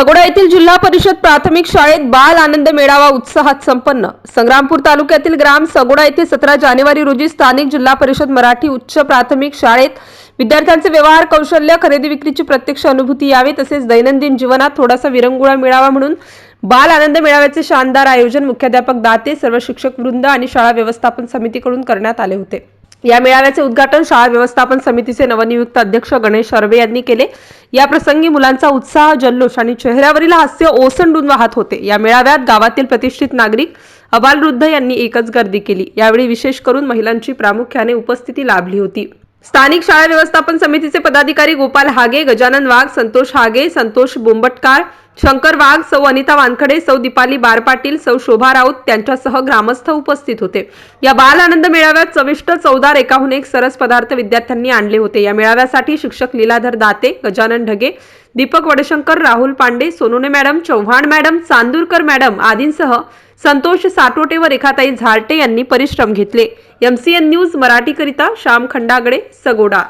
सगोडा येथील जिल्हा परिषद प्राथमिक शाळेत बाल आनंद मेळावा उत्साहात संपन्न. संग्रामपूर तालुक्यातील ग्राम सगोडा येथे सतरा जानेवारी रोजी स्थानिक जिल्हा परिषद मराठी उच्च प्राथमिक शाळेत विद्यार्थ्यांचे व्यवहार कौशल्य खरेदी विक्रीची प्रत्यक्ष अनुभूती यावी तसेच दैनंदिन जीवनात थोडासा विरंगुळा मिळावा म्हणून बाल आनंद मेळाव्याचे शानदार आयोजन मुख्याध्यापक दाते सर्व शिक्षक वृंद आणि शाळा व्यवस्थापन समितीकडून करण्यात आले होते. या मेळाव्याचे उद्घाटन शाळा व्यवस्थापन समितीचे नवनियुक्त अध्यक्ष गणेश अर्वे यांनी केले. या प्रसंगी मुलांचा उत्साह जल्लोष आणि चेहऱ्यावरील हास्य ओसंडून वाहत होते. या मेळाव्यात गावातील प्रतिष्ठित नागरिक अबालवृद्ध यांनी एकच गर्दी केली. यावेळी विशेष करून महिलांची प्रामुख्याने उपस्थिती लाभली होती. स्थानिक शाळा व्यवस्थापन समितीचे पदाधिकारी गोपाल हागे गजानन वाघ संतोष हागे संतोष बोंबटकार शंकर वाघ सौ अनिता वानखडे सौ दीपाली बारपाटील सौ शोभा राऊत त्यांच्यासह ग्रामस्थ उपस्थित होते. या बाल आनंद मेळाव्यात चविष्ट चौदार एकाहून एक सरस पदार्थ विद्यार्थ्यांनी आणले होते. या मेळाव्यासाठी शिक्षक Liladhar Date Gajanan Dhage Deepak Wadshankar Rahul Pande Sonone madam Chavan madam Chandurkar madam आदींसह संतोष साटोटे व रेखाताई झालटे यांनी परिश्रम घेतले. एमसीएन न्यूज मराठीकरिता श्याम खंडागडे सगोडा.